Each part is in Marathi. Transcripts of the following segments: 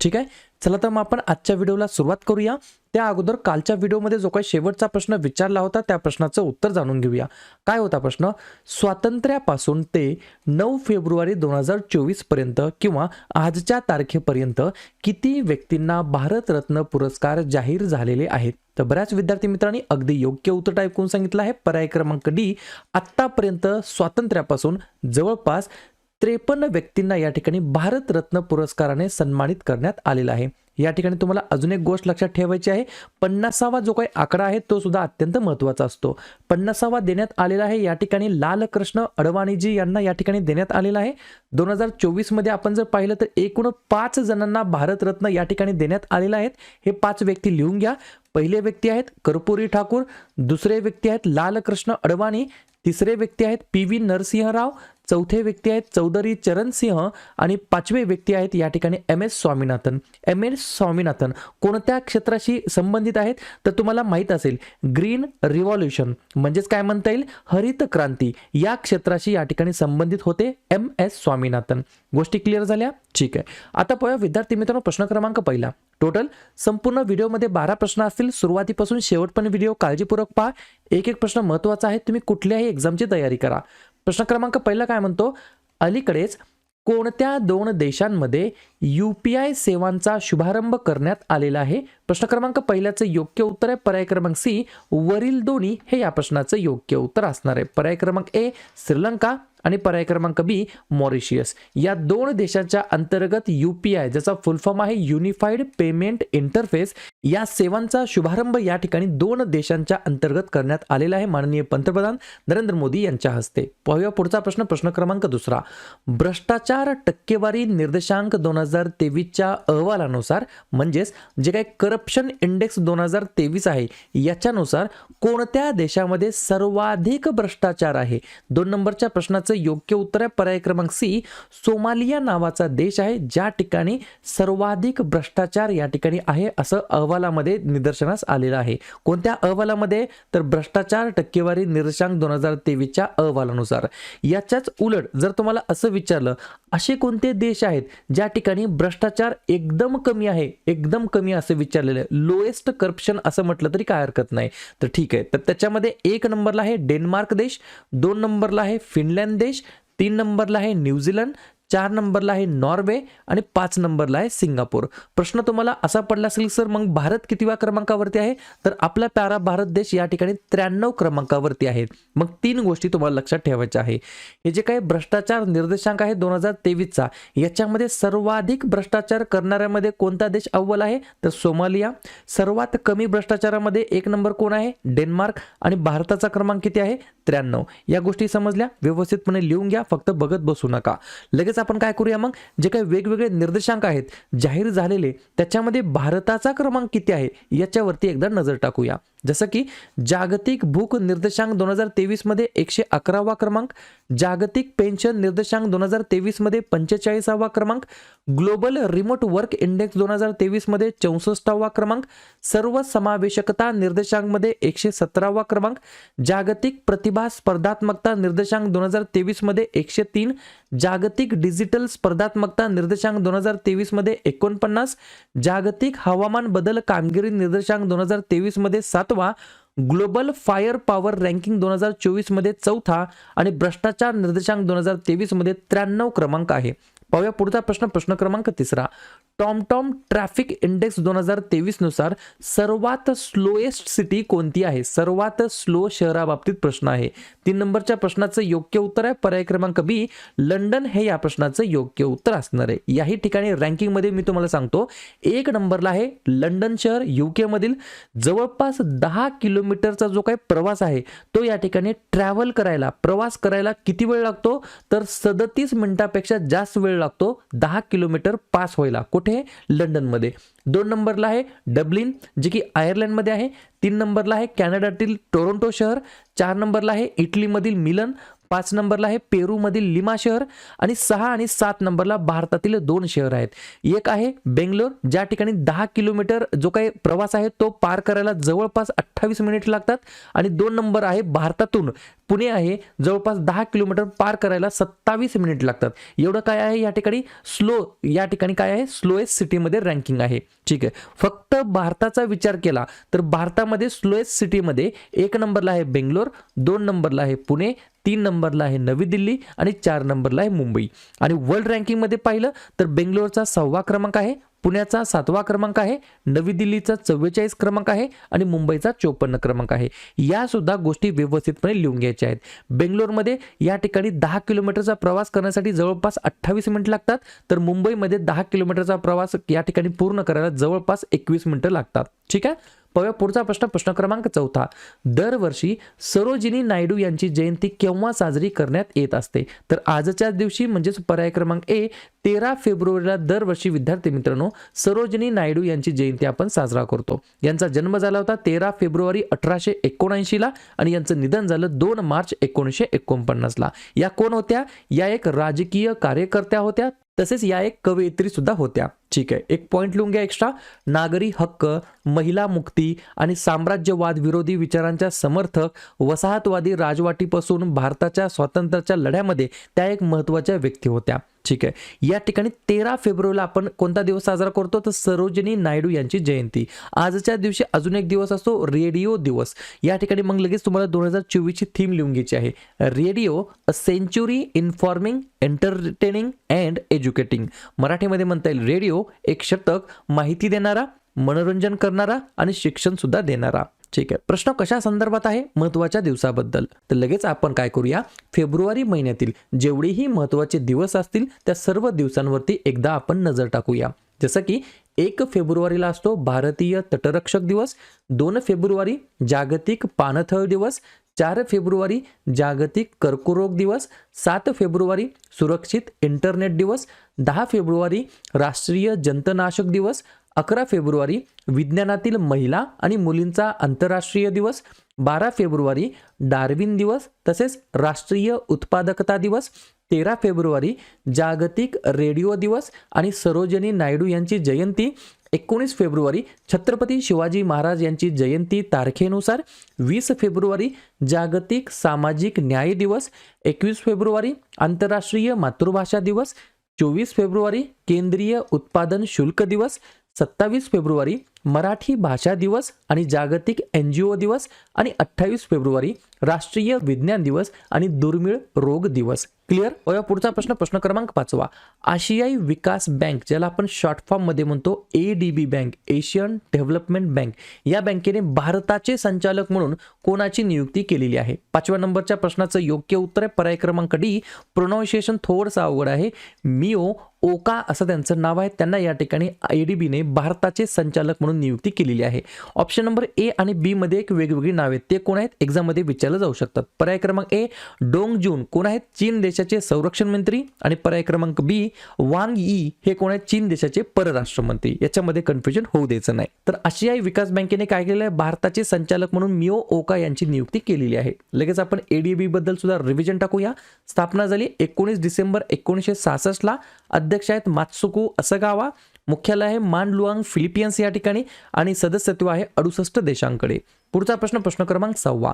ठीक आहे? चला तर मग आपण आजच्या व्हिडिओला सुरुवात करूया. त्या अगोदर कालच्या व्हिडिओमध्ये जो काही शेवटचा प्रश्न विचारला होता त्या प्रश्नाचं उत्तर जाणून घेऊया. काय होता प्रश्न? स्वातंत्र्यापासून ते नऊ फेब्रुवारी दोन हजार चोवीसपर्यंत किंवा आजच्या तारखेपर्यंत किती व्यक्तींना भारतरत्न पुरस्कार जाहीर झालेले आहेत? तर बऱ्याच विद्यार्थी मित्रांनी अगदी योग्य उत्तर टाईप करून सांगितलं आहे. पर्याय क्रमांक डी आत्तापर्यंत स्वातंत्र्यापासून जवळपास त्रेपन्न व्यक्तींना या ठिकाणी भारतरत्न पुरस्काराने सन्मानित करण्यात आलेला आहे. या ठिकाणी तुम्हाला अजून एक गोष्ट लक्षात ठेवायची आहे. पन्नासावा जो काही आकडा आहे तो सुद्धा अत्यंत महत्त्वाचा असतो. पन्नासावा देण्यात आलेला आहे या ठिकाणी लालकृष्ण अडवाणीजी यांना या ठिकाणी देण्यात आलेला आहे. दोन हजार चोवीसमध्ये आपण जर पाहिलं तर एकूण पाच जणांना भारतरत्न या ठिकाणी देण्यात आलेला आहेत हे पाच व्यक्ती लिहून घ्या. पहिले व्यक्ती आहेत कर्पुरी ठाकूर दुसरे व्यक्ती आहेत लालकृष्ण अडवाणी तिसरे व्यक्ती आहेत पी व्ही नरसिंहराव चौथे व्यक्ती आहेत चौधरी चरण सिंह आणि पाचवे व्यक्ती आहेत या ठिकाणी M S Swaminathan. M S Swaminathan कोणत्या क्षेत्राशी संबंधित आहेत? तर तुम्हाला माहीत असेल ग्रीन रिव्हॉल्युशन म्हणजेच काय म्हणता येईल? हरित क्रांती या क्षेत्राशी या ठिकाणी संबंधित होते एम एस स्वामीनाथन. गोष्टी क्लिअर झाल्या? ठीक आहे. आता पाहूया विद्यार्थी मित्रांनो प्रश्न क्रमांक पहिला. टोटल संपूर्ण व्हिडिओमध्ये बारा प्रश्न असतील. सुरुवातीपासून शेवटपर्यंत व्हिडिओ काळजीपूर्वक पहा. एक एक प्रश्न महत्त्वाचा आहे. तुम्ही कुठल्याही एक्झामची तयारी करा. प्रश्न क्रमांक पहिला काय म्हणतो? अलीकडेच कोणत्या दोन देशांमध्ये यू पी आय सेवांचा शुभारंभ करण्यात आलेला आहे? प्रश्न क्रमांक पहिल्याचं योग्य उत्तर आहे. पर्याय क्रमांक सी वरील दोन्ही हे या प्रश्नाचं योग्य उत्तर असणार आहे. पर्याय क्रमांक ए श्रीलंका. आणि पर्याय क्रमांक बी मॉरिशियस. या दोन देशांच्या अंतर्गत यू पी आय ज्याचा फुल फॉर्म आहे युनिफाईड पेमेंट इंटरफेस या सेवांचा शुभारंभ या ठिकाणी दोन देशांच्या अंतर्गत करण्यात आलेला आहे माननीय पंतप्रधान नरेंद्र मोदी यांच्या हस्ते. पाहूया पुढचा प्रश्न प्रश्न क्रमांक दुसरा. भ्रष्टाचार टक्केवारी निर्देशांक दोन हजार तेवीसच्या अहवालानुसार म्हणजेच जे काही करप्शन इंडेक्स दोन हजार तेवीस आहे याच्यानुसार कोणत्या देशामध्ये सर्वाधिक भ्रष्टाचार आहे? दोन नंबरच्या प्रश्नाचा योग्य उत्तर आहे. पर्याय क्रमांक सी सोमालिया नावाचा देश आहे ज्या ठिकाणी सर्वाधिक भ्रष्टाचार या ठिकाणी आहे असं अहवालामध्ये निदर्शनास आलेलं आहे. कोणत्या अहवालामध्ये? तर भ्रष्टाचार टक्केवारी निर्देशांक दोन हजार तेवीसच्या अहवालानुसार. याच्याच उलट जर तुम्हाला असं विचारलं असे कोणते देश आहेत ज्या ठिकाणी भ्रष्टाचार एकदम कमी आहे एकदम कमी असं विचारलेलं आहे? लोएस्ट करप्शन असं म्हटलं तरी काय हरकत नाही. तर ठीक आहे. तर त्याच्यामध्ये एक नंबरला आहे डेन्मार्क देश दोन नंबरला आहे फिनलँड देश तीन नंबरला आहे न्यूझीलंड चार नंबरला आहे नॉर्वे आणि पाच नंबरला आहे सिंगापूर. प्रश्न तुम्हाला असा पडला असेल सर मग भारत कितव्या क्रमांकावरती आहे? तर आपला प्यारा भारत देश या ठिकाणी त्र्याण्णव क्रमांकावरती आहे. मग तीन गोष्टी तुम्हाला लक्षात ठेवायच्या आहे. हे जे काही भ्रष्टाचार निर्देशांक आहे दोन हजार तेवीसचा याच्यामध्ये सर्वाधिक भ्रष्टाचार करणाऱ्यामध्ये कोणता देश अव्वल आहे? तर सोमालिया. सर्वात कमी भ्रष्टाचारामध्ये एक नंबर कोण आहे? डेन्मार्क. आणि भारताचा क्रमांक किती आहे? त्र्याण्णव. या गोष्टी समजल्या? व्यवस्थितपणे लिहून घ्या. फक्त बघत बसू नका. लगेच आपण काय करूया मग? जे काही वेगवेगळे निर्देशांक आहेत जाहीर झालेले त्याच्यामध्ये भारताचा क्रमांक किती आहे? याच्यावरती एकदा नजर टाकूया. जसं की जागतिक भूक निर्देशांक दोन हजार तेवीसमध्ये एकशे अकरावा क्रमांक जागतिक पेन्शन निर्देशांक दोन हजार तेवीसमध्ये पंचेचाळीसावा क्रमांक ग्लोबल रिमोट वर्क इंडेक्स दोन हजार तेवीसमध्ये चौसष्टावा क्रमांक सर्व समावेशकता निर्देशांकमध्ये एकशे सतरावा क्रमांक जागतिक प्रतिभा स्पर्धात्मकता निर्देशांक दोन हजार तेवीसमध्ये एकशे तीन जागतिक डिजिटल स्पर्धात्मकता निर्देशांक दोन हजार तेवीसमध्ये एकोणपन्नास जागतिक हवामान बदल कामगिरी निर्देशांक दोन हजार तेवीसमध्ये सात सातवा ग्लोबल फायर पॉवर रँकिंग दोन हजार चोवीसमध्ये चौथा आणि भ्रष्टाचार निर्देशांक दोन हजार तेवीसमध्ये त्र्याण्णव क्रमांक आहे. पाहूया पुढचा प्रश्न प्रश्न क्रमांक तिसरा. टॉमटॉम ट्रॅफिक इंडेक्स दोन हजार तेवीसनुसार सर्वात स्लोएस्ट सिटी कोणती आहे? सर्वात स्लो शहराबाबतीत प्रश्न आहे. तीन नंबरच्या प्रश्नाचं योग्य उत्तर आहे. पर्याय क्रमांक बी लंडन हे या प्रश्नाचं योग्य उत्तर असणार आहे. याही ठिकाणी रँकिंगमध्ये मी तुम्हाला सांगतो एक नंबरला आहे लंडन शहर युकेमधील जवळपास दहा किलोमीटरचा जो काही प्रवास आहे तो या ठिकाणी ट्रॅव्हल करायला प्रवास करायला किती वेळ लागतो? तर सदतीस मिनिटापेक्षा जास्त वेळ लागतो दहा किलोमीटर पास व्हायला. कुठे? कुठे? आहे लंडनमध्ये. दोन नंबरला आहे डब्लिन जे की आयर्लंडमध्ये आहे. तीन नंबरला आहे कॅनडातील टोरंटो शहर. चार नंबरला आहे इटलीमधील मिलन. पाच नंबरला आहे पेरूमधील लिमा शहर आणि सहा आणि सात नंबरला भारतातील दोन शहर आहेत. एक आहे बेंगलोर ज्या ठिकाणी दहा किलोमीटर जो काही प्रवास आहे तो पार करायला जवळपास अठ्ठावीस मिनिट लागतात आणि दोन नंबर आहे भारतातून पुणे आहे जवळपास दहा किलोमीटर पार करायला सत्तावीस मिनिट लागतात. एवढं काय आहे या ठिकाणी? स्लो या ठिकाणी काय आहे? स्लोएस्ट सिटीमध्ये रँकिंग आहे. ठीक आहे. फक्त भारताचा विचार केला तर भारतामध्ये स्लोएस्ट सिटीमध्ये एक नंबरला आहे बेंगलोर दोन नंबरला आहे पुणे तीन नंबरला आहे नवी दिल्ली आणि चार नंबरला आहे मुंबई. आणि वर्ल्ड रँकिंगमध्ये पाहिलं तर बेंगलोरचा सहावा क्रमांक आहे पुण्याचा सातवा क्रमांक आहे नवी दिल्लीचा चव्वेचाळीस क्रमांक आहे आणि मुंबईचा चोपन्न क्रमांक आहे. या सुद्धा गोष्टी व्यवस्थितपणे लिहून घ्यायच्या आहेत. बेंगलोरमध्ये या ठिकाणी दहा किलोमीटरचा प्रवास करण्यासाठी जवळपास अठ्ठावीस मिनिट लागतात तर मुंबईमध्ये दहा किलोमीटरचा प्रवास या ठिकाणी पूर्ण करायला जवळपास एकवीस मिनिटं लागतात. ठीक आहे? पाहूया पुढचा प्रश्न प्रश्न क्रमांक चौथा. दरवर्षी सरोजिनी नायडू यांची जयंती केव्हा साजरी करण्यात येत असते? तर आजच्याच दिवशी म्हणजेच पर्याय क्रमांक ए तेरा फेब्रुवारीला दरवर्षी विद्यार्थी मित्रांनो सरोजिनी नायडू यांची जयंती आपण साजरा करतो. यांचा जन्म झाला होता तेरा फेब्रुवारी अठराशे एकोणऐंशीला आणि यांचं निधन झालं दोन मार्च एकोणीसशे एकोणपन्नासला. या कोण होत्या? या एक राजकीय कार्यकर्त्या होत्या. तसेच या एक कवयित्री सुद्धा होत्या. ठीक आहे. एक पॉईंट लिहून घ्या एक्स्ट्रा नागरी हक्क महिला मुक्ती आणि साम्राज्यवाद विरोधी विचारांच्या समर्थक वसाहतवादी राजवाटीपासून भारताच्या स्वातंत्र्याच्या लढ्यामध्ये त्या एक महत्त्वाच्या व्यक्ती होत्या. ठीक आहे. या ठिकाणी तेरा फेब्रुवारीला आपण कोणता दिवस साजरा करतो? तर सरोजिनी नायडू यांची जयंती. आजच्या दिवशी अजून एक दिवस असतो रेडिओ दिवस. या ठिकाणी मग लगेच तुम्हाला दोन हजार चोवीसची थीम लिहून घ्यायची आहे. Radio a century informing entertaining and educating. मराठीमध्ये म्हणता येईल रेडिओ एक शतक माहिती देणारा मनोरंजन करणारा आणि शिक्षण सुद्धा देणारा. ठीक आहे. प्रश्न कशा संदर्भात आहे? महत्त्वाच्या दिवसाबद्दल. तर लगेच आपण काय करूया? फेब्रुवारी महिन्यातील जेवढेही महत्त्वाचे दिवस असतील त्या सर्व दिवसांवरती एकदा आपण नजर टाकूया. जसं की एक फेब्रुवारीला असतो भारतीय तटरक्षक दिवस दोन फेब्रुवारी जागतिक पाणथळ दिवस चार फेब्रुवारी जागतिक कर्करोग दिवस सात फेब्रुवारी सुरक्षित इंटरनेट दिवस दहा फेब्रुवारी राष्ट्रीय जंतनाशक दिवस अकरा फेब्रुवारी विज्ञानातील महिला आणि मुलींचा आंतरराष्ट्रीय दिवस बारा फेब्रुवारी डार्विन दिवस तसेच राष्ट्रीय उत्पादकता दिवस तेरा फेब्रुवारी जागतिक रेडिओ दिवस आणि सरोजिनी नायडू यांची जयंती एकोणीस फेब्रुवारी छत्रपती शिवाजी महाराज यांची जयंती तारखेनुसार वीस फेब्रुवारी जागतिक सामाजिक न्याय दिवस एकवीस फेब्रुवारी आंतरराष्ट्रीय मातृभाषा दिवस चोवीस फेब्रुवारी केंद्रीय उत्पादन शुल्क दिवस सत्तावीस फेब्रुवारी मराठी भाषा दिवस आणि जागतिक एन जी ओ दिवस आणि अठ्ठावीस फेब्रुवारी राष्ट्रीय विज्ञान दिवस आणि दुर्मिळ रोग दिवस. क्लिअर या पुढचा प्रश्न प्रश्न क्रमांक पाचवा. आशियाई विकास बँक ज्याला आपण शॉर्ट फॉर्ममध्ये म्हणतो A D B bank Asian development bank या बँकेने भारताचे संचालक म्हणून कोणाची नियुक्ती केलेली आहे? पाचव्या नंबरच्या प्रश्नाचं योग्य उत्तर आहे. पर्याय क्रमांक डी प्रोनाऊन्शिएशन थोडंसं अवघड आहे. मिओ ओका असं त्यांचं नाव आहे. त्यांना या ठिकाणी आय डी बीने भारताचे संचालक म्हणून नियुक्ती केलेली आहे. ऑप्शन नंबर ए आणि बी मध्ये एक वेगवेगळी नाव आहेत. ते कोण आहेत? एक्झाममध्ये विचारलं जाऊ शकतात पर्याय क्रमांक ए डोंग जून कोण आहेत? चीन देशाचे संरक्षण मंत्री आणि पर्याय क्रमांक बी वांग ई हे कोण आहेत? चीन देशाचे परराष्ट्र मंत्री याच्यामध्ये कन्फ्युजन होऊ द्यायचं नाही. तर आशियाई विकास बँकेने काय केलेलं आहे? भारताचे संचालक म्हणून मिओ ओका यांची नियुक्ती केलेली आहे. लगेच आपण एडीबी बद्दल सुद्धा रिव्हिजन टाकूया. स्थापना झाली एकोणीस डिसेंबर एकोणीसशे सहासष्टला. अध्यक्ष आहेत मात्सुकू असगावा. मुख्यालय आहे मांडलुआंग फिलिपियन्स या ठिकाणी. आणि सदस्यत्व आहे अडुसष्ट देशांकडे. पुढचा प्रश्न प्रश्न क्रमांक सहावा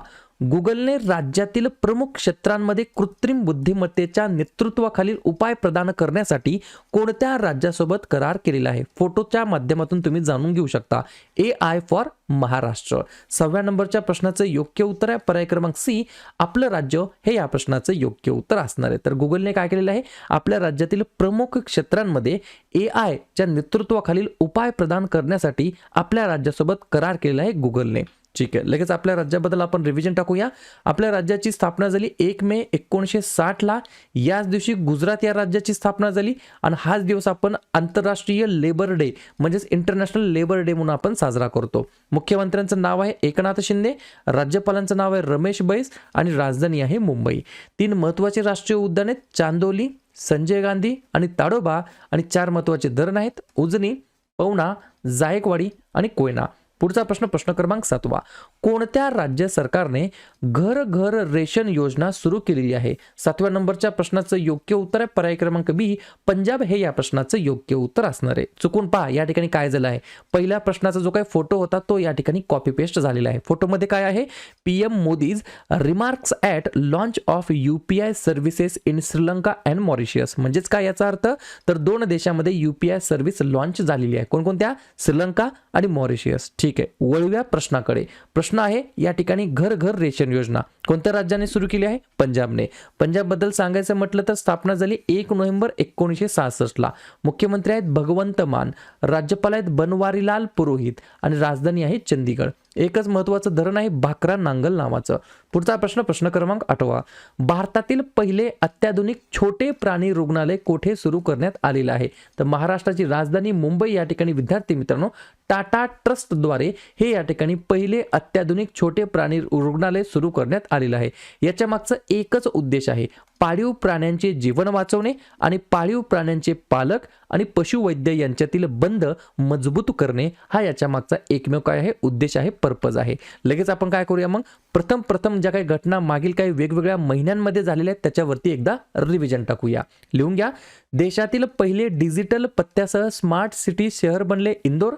गुगलने राज्यातील प्रमुख क्षेत्रांमध्ये कृत्रिम बुद्धिमत्तेच्या नेतृत्वाखालील उपाय प्रदान करण्यासाठी कोणत्या राज्यासोबत करार केलेला आहे? फोटोच्या माध्यमातून तुम्ही जाणून घेऊ शकता. A I for Maharashtra. सहाव्या नंबरच्या प्रश्नाचं योग्य उत्तर आहे. पर्याय क्रमांक सी आपलं राज्य हे या प्रश्नाचं योग्य उत्तर असणार आहे. तर गुगलने काय केलेलं आहे? आपल्या राज्यातील प्रमुख क्षेत्रांमध्ये ए आयच्या नेतृत्वाखालील उपाय प्रदान करण्यासाठी आपल्या राज्यासोबत करार केलेला आहे गुगलने. ठीक आहे. लगेच आपल्या राज्याबद्दल आपण रिव्हिजन टाकूया. आपल्या राज्याची स्थापना झाली एक मे एकोणीसशे साठला याच दिवशी गुजरात या राज्याची स्थापना झाली आणि हाच दिवस आपण आंतरराष्ट्रीय लेबर डे म्हणजेच इंटरनॅशनल लेबर डे म्हणून आपण साजरा करतो. मुख्यमंत्र्यांचं नाव आहे एकनाथ शिंदे राज्यपालांचं नाव आहे रमेश बैस आणि राजधानी आहे मुंबई. तीन महत्त्वाचे राष्ट्रीय उद्यान आहेत चांदोली संजय गांधी आणि ताडोबा आणि चार महत्त्वाचे धरण आहेत उजनी पवना जायकवाडी आणि कोयना. पुढचा प्रश्न प्रश्न क्रमांक सातवा. कोणत्या राज्य सरकारने घर घर रेशन योजना सुरू केलेली आहे? सातव्या नंबरच्या प्रश्नाचं योग्य उत्तर आहे. पर्याय क्रमांक बी पंजाब हे या प्रश्नाचं योग्य उत्तर असणार आहे. चुकून पहा या ठिकाणी काय झालं आहे? पहिल्या प्रश्नाचा जो काही फोटो होता तो या ठिकाणी कॉपी पेस्ट झालेला आहे. फोटोमध्ये काय आहे? P M Modi's remarks at launch of U P I services in Sri Lanka and Mauritius म्हणजेच काय याचा अर्थ? तर दोन देशामध्ये U P I service launch झालेली आहे. कोणकोणत्या? श्रीलंका आणि मॉरिशियस ठीक आहे. वळूया प्रश्नाकडे. प्रश्न आहे या ठिकाणी घर घर रेशन योजना कोणत्या राज्याने सुरू केली आहे? पंजाबने. पंजाबबद्दल सांगायचं म्हटलं तर स्थापना झाली एक नोव्हेंबर एकोणीसशे सहासष्टला मुख्यमंत्री आहेत भगवंत मान राज्यपाल आहेत बनवारीलाल पुरोहित आणि राजधानी आहे चंदीगड एकच महत्वाचं धरण आहे भाकरा नांगल नावाचं. पुढचा प्रश्न प्रश्न क्रमांक आठवा. भारतातील पहिले अत्याधुनिक छोटे प्राणी रुग्णालय कोठे सुरू करण्यात आलेलं आहे? तर महाराष्ट्राची राजधानी मुंबई या ठिकाणी विद्यार्थी मित्रांनो टाटा ट्रस्टद्वारे हे या ठिकाणी पहिले अत्याधुनिक छोटे प्राणी रुग्णालय सुरू करण्यात आलेलं आहे. याच्या मागचं एकच उद्देश आहे पाळीव प्राण्यांचे जीवन वाचवणे आणि पाळीव प्राण्यांचे पालक आणि पशुवैद्य यांच्यातील बंध मजबूत करणे हा याच्या मागचा एकमेव काय आहे? उद्देश आहे पर्पज आहे. लगेच आपण काय करूया मग? प्रथम प्रथम ज्या काही घटना मागील काही वेगवेगळ्या महिन्यांमध्ये झालेल्या आहेत त्याच्यावरती एकदा रिव्हिजन टाकूया. लिहून घ्या. देशातील पहिले डिजिटल पत्त्यासह स्मार्ट सिटी शहर बनले इंदोर.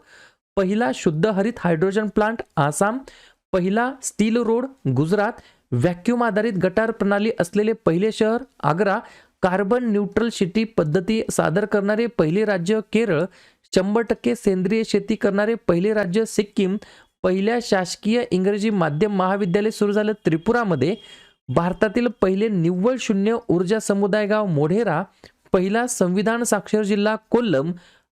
पहिला शुद्ध हरित हायड्रोजन प्लांट आसाम. पहिला स्टील रोड गुजरात. व्हॅक्यूम आधारित गटार प्रणाली असलेले पहिले शहर आग्रा कार्बन न्यूट्रल सिटी पद्धती सादर करणारे पहिले राज्य केरळ शंभर टक्के सेंद्रिय शेती करणारे पहिले राज्य सिक्कीम पहिल्या शासकीय इंग्रजी माध्यम महाविद्यालय सुरू झालं त्रिपुरामध्ये भारतातील पहिले निव्वळ शून्य ऊर्जा समुदाय गाव मोढेरा पहिला संविधान साक्षर जिल्हा कोल्लम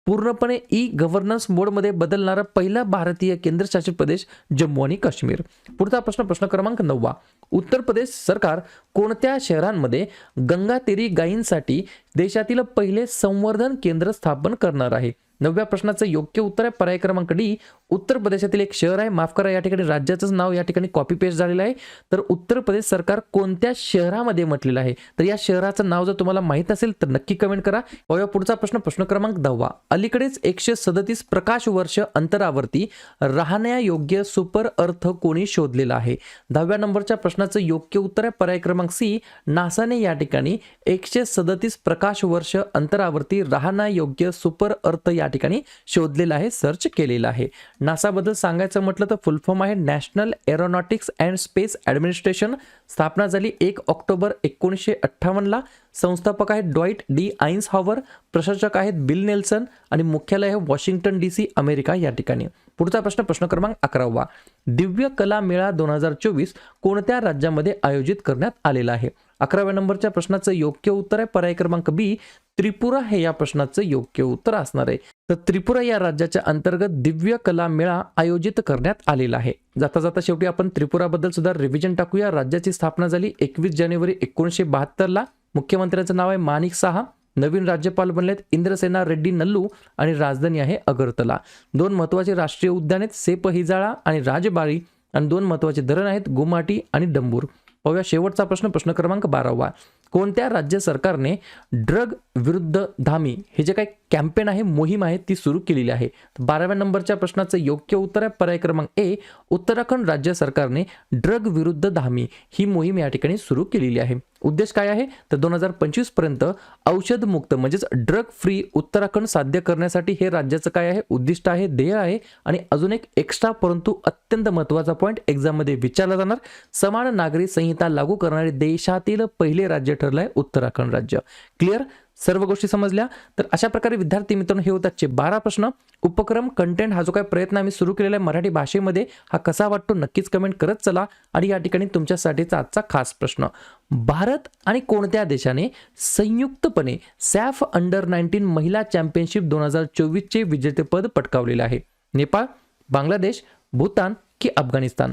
पूर्णपणे ई गव्हर्नन्स मोडमध्ये बदलणारा पहिला भारतीय केंद्रशासित प्रदेश जम्मू आणि काश्मीर. पुढचा प्रश्न प्रश्न क्रमांक नववा. उत्तर प्रदेश सरकार कोणत्या शहरांमध्ये गंगातेरी गायींसाठी देशातील पहिले संवर्धन केंद्र स्थापन करणार आहे? नवव्या प्रश्नाचं योग्य उत्तर आहे. पर्याय क्रमांक डी उत्तर प्रदेशातील एक शहर आहे. माफ करा या ठिकाणी राज्याचंच नाव या ठिकाणी कॉपी पेस्ट झालेलं आहे. तर उत्तर प्रदेश सरकार कोणत्या शहरामध्ये म्हटलेलं आहे? तर या शहराचं नाव जर तुम्हाला माहीत असेल तर नक्की कमेंट करा. पाहूया पुढचा प्रश्न. प्रश्न क्रमांक दहावा. अलीकडेच एकशे सदतीस प्रकाश वर्ष अंतरावरती राहण्यायोग्य सुपर अर्थ कोणी शोधलेला आहे? दहाव्या नंबरच्या प्रश्नाचं योग्य उत्तर आहे. पर्याय क्रमांक सी नासाने या ठिकाणी एकशे सदतीस प्रकाश वर्ष अंतरावरती राहण्यायोग्य सुपर अर्थ या ठिकाणी शोधलेला आहे सर्च केलेला आहे. नासाबद्दल सांगायचं म्हटलं तर फुल फॉर्म आहे national aeronautics and space administration स्थापना झाली एक ऑक्टोबर एकोणीसशे अठ्ठावन्नला संस्थापक आहेत डॉईट डी आईन्स हॉवर प्रशासक आहेत बिल नेल्सन आणि मुख्यालय आहे वॉशिंग्टन डी सी अमेरिका या ठिकाणी. पुढचा प्रश्न प्रश्न क्रमांक अकरावा. दिव्य कला मेळा दोन हजार चोवीस कोणत्या राज्यामध्ये आयोजित करण्यात आलेला आहे? अकराव्या नंबरच्या प्रश्नाचं योग्य उत्तर आहे. पर्याय क्रमांक बी त्रिपुरा हे या प्रश्नाचं योग्य उत्तर असणार आहे. तर त्रिपुरा या राज्याच्या अंतर्गत दिव्य कला मेळा आयोजित करण्यात आलेला आहे. जाता जाता शेवटी आपण त्रिपुराबद्दल सुद्धा रिव्हिजन टाकूया. राज्याची स्थापना झाली एकवीस जानेवारी एकोणीसशे बहात्तरला. मुख्यमंत्र्यांचं नाव आहे माणिक साहा. नवीन राज्यपाल बनलेत इंद्रसेना रेड्डी नल्लू आणि राजधानी आहे अगरतला. दोन महत्त्वाचे राष्ट्रीय उद्यान आहेत सेप हिजाळा आणि राजबाळी आणि दोन महत्त्वाचे धरण आहेत गुमाटी आणि डंबूर. पाहूया शेवटचा प्रश्न प्रश्न क्रमांक बारावा. कोणत्या राज्य सरकारने ड्रग विरुद्ध धामी हे जे काही कॅम्पेन आहे मोहीम आहे ती सुरू केलेली आहे? बाराव्या नंबरच्या प्रश्नाचं योग्य उत्तर आहे पर्याय क्रमांक ए उत्तराखंड राज्य सरकारने ड्रग विरुद्ध धामी ही मोहीम या ठिकाणी सुरू केलेली आहे. उद्देश काय आहे? तर दोन हजार पंचवीसपर्यंत औषध मुक्त म्हणजेच ड्रग फ्री उत्तराखंड साध्य करण्यासाठी हे राज्याचं काय आहे? उद्दिष्ट आहे ध्येय आहे आणि अजून एक एक्स्ट्रा परंतु अत्यंत महत्त्वाचा पॉईंट एक्झाममध्ये विचारला जाणार. समान नागरी संहिता लागू करणारे देशातील पहिले राज्य ठरलं आहे उत्तराखंड राज्य. क्लिअर सर्व गोष्टी समजल्या. तर अशा प्रकारे विद्यार्थी मित्रांनो हे होतात बारा प्रश्न. उपक्रम कंटेंट हा जो काही प्रयत्न आम्ही सुरू केलेला आहे मराठी भाषेमध्ये हा कसा वाटतो नक्कीच कमेंट करत चला. आणि या ठिकाणी तुमच्यासाठीचा आजचा खास प्रश्न. भारत आणि कोणत्या देशाने संयुक्तपणे सॅफ अंडर नाईन्टीन महिला चॅम्पियनशिप दोन हजार चोवीसचे विजेतेपद पटकावलेलं आहे? नेपाळ बांगलादेश भूतान की अफगाणिस्तान?